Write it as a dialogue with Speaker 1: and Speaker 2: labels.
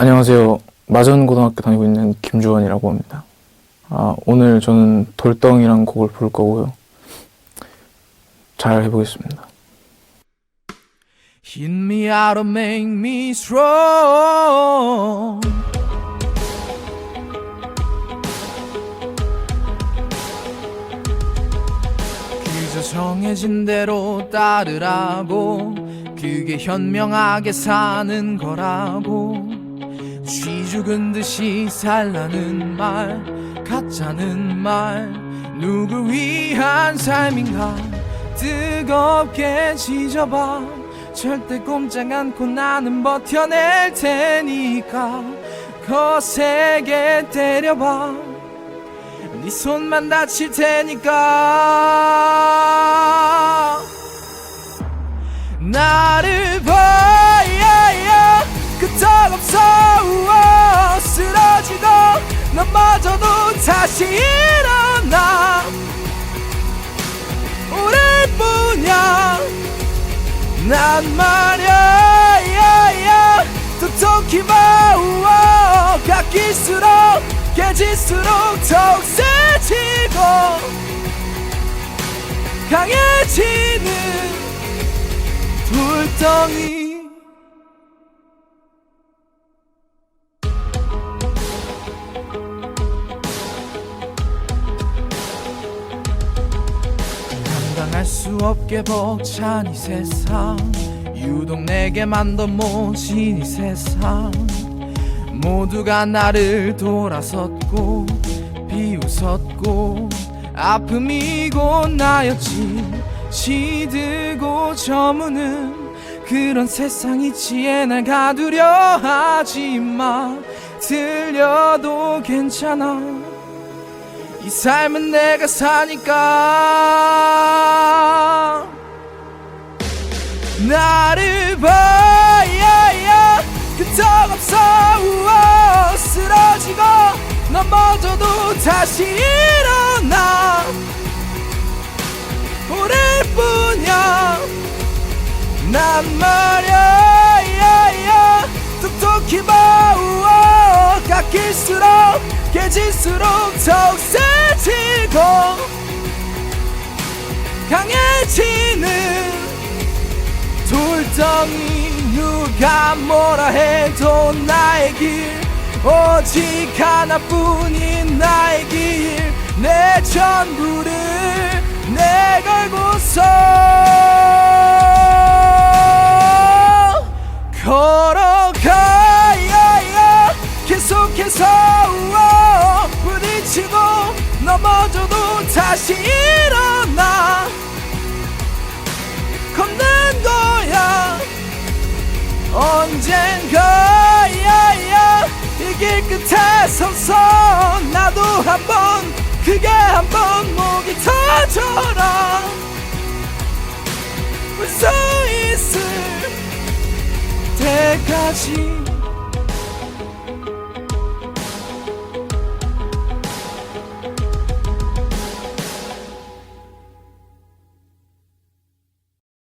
Speaker 1: 안녕하세요. 마전고등학교 다니고 있는 김주원이라고 합니다. 아, 오늘 저는 돌덩이란 곡을 부를 거고요. 잘 해보겠습니다.
Speaker 2: Hit me out to make me strong. 그저 정해진 대로 따르라고 그게 현명하게 사는 거라고 쥐 죽은 듯이 살라는 말 가짜는 말 누구 위한 삶인가? 뜨겁게 지져봐. 절대 꼼짝 않고 나는 버텨낼 테니까. 거세게 때려봐. 네 손만 다칠 테니까. 나를 다시 일어나. 우릴 뿐이야. 난 말야 봐 우와, 깎일수록 깨질수록 더욱 세지고 강해지는 돌덩이 수 없게 벅찬 이 세상. 유독 내게만 더 모진 이 세상. 모두가 나를 돌아섰고 비웃었고 아픔이고 나였지. 시들고 저무는 그런 세상 이치에 날 가두려 하지 마 들려도 괜찮아 이 삶은 내가 사니까. 나를 봐야 끄떡없어 우와, 쓰러지고 넘어져도 다시 일어나. 우릴 뿐이야. 난 말야. 톡톡히 봐 우와, 깎일수록 깨질수록 더욱 세지고 강해지는 돌덩이 누가 뭐라 해도 나의 길 오직 하나뿐인 나의 길 내 전부를 내 걸고서 걸어가야 우와, 부딪히고 넘어져도 다시 일어나. 걷는 거야. 언젠가 야야 이길 끝에 서서 나도 한번 크게 한번 목이 터져라. 울수 있을 때까지